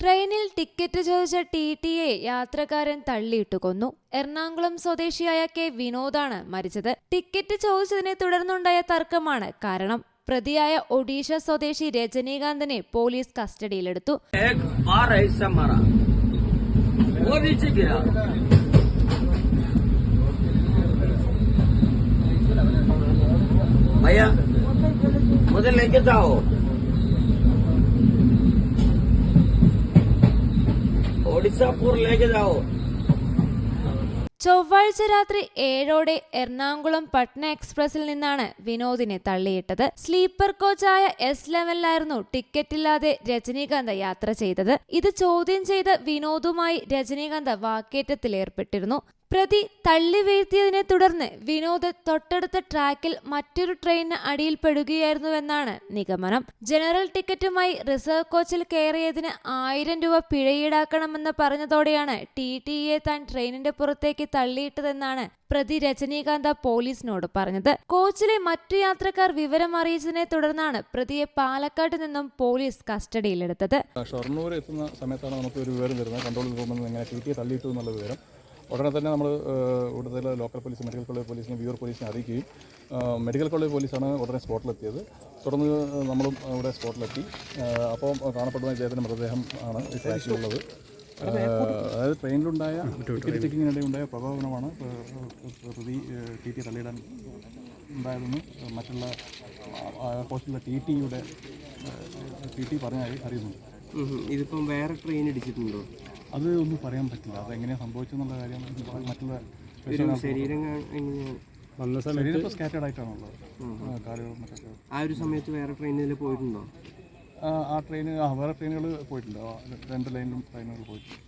ട്രെയിനിൽ ടിക്കറ്റ് ചോദിച്ച ടി ടിയെ യാത്രക്കാരൻ തള്ളിയിട്ടു കൊന്നു. എറണാകുളം സ്വദേശിയായ കെ വിനോദാണ് മരിച്ചത്. ടിക്കറ്റ് ചോദിച്ചതിനെ തുടർന്നുണ്ടായ തർക്കമാണ് കാരണം. പ്രതിയായ ഒഡീഷ സ്വദേശി രജനീകാന്തിനെ പോലീസ് കസ്റ്റഡിയിലെടുത്തു. ഭയ മുതൽ ലേക്ക് ചൊവ്വാഴ്ച രാത്രി ഏഴോടെ എറണാകുളം പട്ന എക്സ്പ്രസിൽ നിന്നാണ് വിനോദിനെ തള്ളിയിട്ടത്. സ്ലീപ്പർ കോച്ചായ എസ് ടിക്കറ്റ് ടിക്കറ്റില്ലാതെ രജനീകാന്ത യാത്ര ചെയ്തത്. ഇത് ചോദ്യം ചെയ്ത് വിനോദുമായി രജനീകാന്ത വാക്കേറ്റത്തിലേർപ്പെട്ടിരുന്നു. പ്രതി തള്ളി വീഴ്ത്തിയതിനെ തുടർന്ന് വിനോദ് തൊട്ടടുത്ത ട്രാക്കിൽ മറ്റൊരു ട്രെയിനിന് അടിയിൽപ്പെടുകയായിരുന്നുവെന്നാണ് നിഗമനം. ജനറൽ ടിക്കറ്റുമായി റിസർവ് കോച്ചിൽ കയറിയതിന് ആയിരം രൂപ പിഴ ഈടാക്കണമെന്ന് പറഞ്ഞതോടെയാണ് ടി ടിയെ താൻ ട്രെയിനിന്റെ പുറത്തേക്ക് തള്ളിയിട്ടതെന്നാണ് പ്രതി രജനീകാന്ത പോലീസിനോട് പറഞ്ഞത്. കോച്ചിലെ മറ്റു യാത്രക്കാർ വിവരം അറിയിച്ചതിനെ തുടർന്നാണ് പ്രതിയെ പാലക്കാട് നിന്നും പോലീസ് കസ്റ്റഡിയിലെടുത്തത്. ഷൊർണൂർ എത്തുന്ന സമയത്താണ് നമുക്ക് ഒരു വിവരം വരുന്നത്. കൺട്രോൾ റൂമിൽ നിന്ന് എങ്ങനെ ടി ടി തള്ളിയിട്ടു എന്നുള്ള വിവരം. ഉടനെ തന്നെ നമ്മൾ ഇവിടുത്തെ ലോക്കൽ പോലീസ് മെഡിക്കൽ കോളേജ് പോലീസിനെ വ്യൂർ പോലീസിനെ അറിയിക്കുകയും മെഡിക്കൽ കോളേജ് പോലീസാണ് ഉടനെ സ്പോട്ടിലെത്തിയത്. തുടർന്ന് നമ്മളും ഇവിടെ സ്പോട്ടിലെത്തി. അപ്പോൾ കാണപ്പെടുന്ന ഇദ്ദേഹത്തിന്റെ മൃതദേഹം ആണ് ഈ ട്രാക്കിലുള്ളത് അതായത് ട്രെയിനിലുണ്ടായ ടിക്കറ്റ് ചെക്കിങ്ങിനിടെ ഉണ്ടായ പ്രകോപനമാണ് പ്രതി ടി ടി തള്ളിയിടാൻ ഉണ്ടായതെന്ന് മറ്റുള്ള പോസ്റ്റിലുള്ള ടി ടിയുടെ ടി ടി പറഞ്ഞായി അറിയുന്നുണ്ട്. ഇതിപ്പം വേറെ ട്രെയിൻ ഇടിച്ചിട്ടുണ്ടോ? അത് ഒന്നും പറയാൻ പറ്റില്ല. അത് എങ്ങനെയാണ് സംഭവിച്ചെന്നുള്ള കാര്യം മറ്റുള്ള ശരീരം വന്ന സമയത്ത് സ്കാറ്റേഡ് ആയിട്ടാണുള്ളത്. ആ, ആ ഒരു സമയത്ത് വേറെ ട്രെയിനിൽ പോയിട്ടുണ്ടോ? ആ, ആ വേറെ ട്രെയിനുകൾ പോയിട്ടുണ്ട്. രണ്ട് ലൈനിലും ട്രെയിനുകൾ പോയിട്ടുണ്ട്.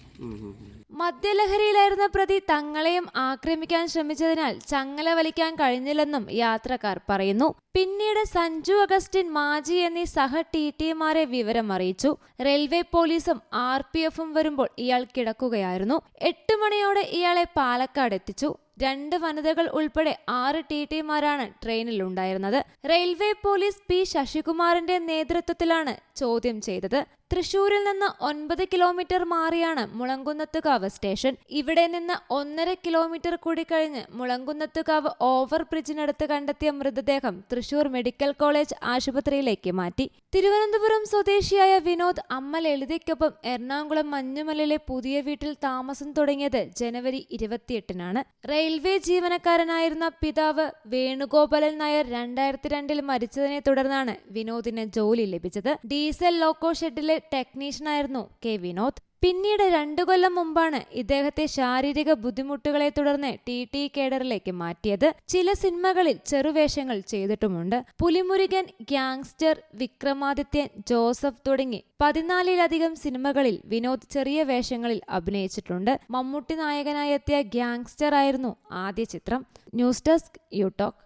മദ്യലഹരിയിലായിരുന്ന പ്രതി തങ്ങളെയും ആക്രമിക്കാൻ ശ്രമിച്ചതിനാൽ ചങ്ങല വലിക്കാൻ കഴിഞ്ഞില്ലെന്നും യാത്രക്കാർ പറയുന്നു. പിന്നീട് സഞ്ജു അഗസ്റ്റിൻ മാജി എന്നീ സഹ ടി ടിമാരെ വിവരം അറിയിച്ചു. റെയിൽവേ പോലീസും ആർ പി എഫും വരുമ്പോൾ ഇയാൾ കിടക്കുകയായിരുന്നു. എട്ട് മണിയോടെ ഇയാളെ പാലക്കാട് എത്തിച്ചു. രണ്ട് വനിതകൾ ഉൾപ്പെടെ ആറ് ടി ടിമാരാണ് ട്രെയിനിൽ ഉണ്ടായിരുന്നത് റെയിൽവേ പോലീസ് പി ശശികുമാറിന്റെ നേതൃത്വത്തിലാണ് ചോദ്യം ചെയ്തത്. തൃശൂരിൽ നിന്ന് ഒൻപത് കിലോമീറ്റർ മാറിയാണ് മുളങ്കുന്നത്തുകാവ് സ്റ്റേഷൻ. ഇവിടെ നിന്ന് ഒന്നര കിലോമീറ്റർ കൂടി കഴിഞ്ഞ് മുളങ്കുന്നത്തുകാവ് ഓവർ ബ്രിഡ്ജിനടുത്ത് കണ്ടെത്തിയ മൃതദേഹം തൃശൂർ മെഡിക്കൽ കോളേജ് ആശുപത്രിയിലേക്ക് മാറ്റി. തിരുവനന്തപുരം സ്വദേശിയായ വിനോദ് അമ്മ ലളിതയ്ക്കൊപ്പം എറണാകുളം മഞ്ഞുമലയിലെ പുതിയ വീട്ടിൽ താമസം തുടങ്ങിയത് ജനുവരി ഇരുപത്തിയെട്ടിനാണ്. റെയിൽവേ ജീവനക്കാരനായിരുന്ന പിതാവ് വേണുഗോപാലൻ നായർ രണ്ടായിരത്തി രണ്ടിൽ മരിച്ചതിനെ തുടർന്നാണ് വിനോദിന് ജോലി ലഭിച്ചത്. ഡീസൽ ലോക്കോ ഷെഡിലെ ടെക്നീഷ്യനായിരുന്നു കെ വിനോദ്. പിന്നീട് രണ്ടു കൊല്ലം മുമ്പാണ് ഇദ്ദേഹത്തെ ശാരീരിക ബുദ്ധിമുട്ടുകളെ തുടർന്ന് ടി ടി കേഡറിലേക്ക് മാറ്റിയത്. ചില സിനിമകളിൽ ചെറുവേഷങ്ങൾ ചെയ്തിട്ടുമുണ്ട്. പുലിമുരുകൻ ഗ്യാങ്സ്റ്റർ വിക്രമാദിത്യൻ ജോസഫ് തുടങ്ങി പതിനാലിലധികം സിനിമകളിൽ വിനോദ് ചെറിയ വേഷങ്ങളിൽ അഭിനയിച്ചിട്ടുണ്ട്. മമ്മൂട്ടി നായകനായി എത്തിയ ഗ്യാങ്സ്റ്റർ ആയിരുന്നു ആദ്യ ചിത്രം. News desk യൂടോക്ക്